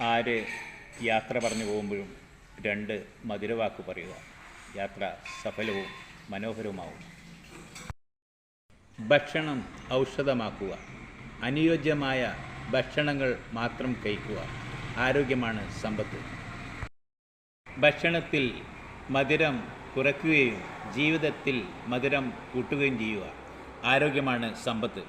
ആര് യാത്ര പറഞ്ഞു പോകുമ്പോഴും രണ്ട് മധുരവാക്ക് പറയുക. യാത്ര സഫലവും മനോഹരവുമാവും. ഭക്ഷണം ഔഷധമാക്കുക. അനുയോജ്യമായ ഭക്ഷണങ്ങൾ മാത്രം കഴിക്കുക. ആരോഗ്യമാണ് സമ്പത്ത്. ഭക്ഷണത്തിൽ മധുരം കുറയ്ക്കുകയും ജീവിതത്തിൽ മധുരം കൂട്ടുകയും ചെയ്യുക. ആരോഗ്യമാണ് സമ്പത്ത്.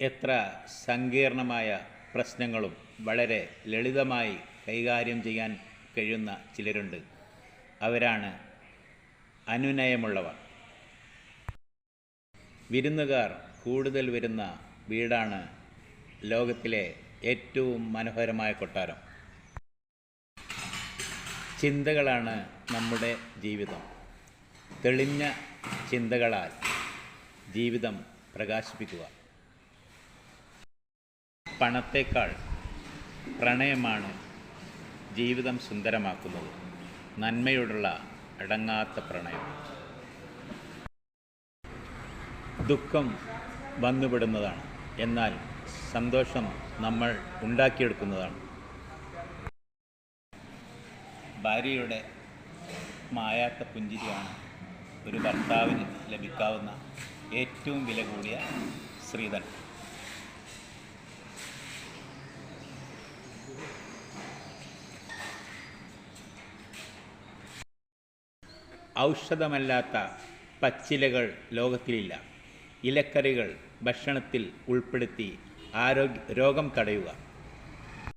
എത്ര സങ്കീർണമായ പ്രശ്നങ്ങളും വളരെ ലളിതമായി കൈകാര്യം ചെയ്യാൻ കഴിയുന്ന ചിലരുണ്ട്. അവരാണ് അനുനയമുള്ളവർ. വിരുന്നുകാർ കൂടുതൽ വരുന്ന വീടാണ് ലോകത്തിലെ ഏറ്റവും മനോഹരമായ കൊട്ടാരം. ചിന്തകളാണ് നമ്മുടെ ജീവിതം. തെളിഞ്ഞ ചിന്തകളാൽ ജീവിതം പ്രകാശിപ്പിക്കുക. പണത്തേക്കാൾ പ്രണയമാണ് ജീവിതം സുന്ദരമാക്കുന്നത്. നന്മയോടുള്ള അടങ്ങാത്ത പ്രണയം. ദുഃഖം വന്നുപെടുന്നതാണ്. എന്നാൽ സന്തോഷം നമ്മൾ ഉണ്ടാക്കിയെടുക്കുന്നതാണ്. ഭാര്യയുടെ മായാത്ത പുഞ്ചിരിയാണ് ഒരു ഭർത്താവിന് ലഭിക്കാവുന്ന ഏറ്റവും വില കൂടിയ ശ്രീധൻ ഔഷധമല്ലാത്ത പച്ചിലകൾ ലോകത്തിലില്ല. ഇലക്കറികൾ ഭക്ഷണത്തിൽ ഉൾപ്പെടുത്തി ആരോഗ്യ രോഗം തടയുക.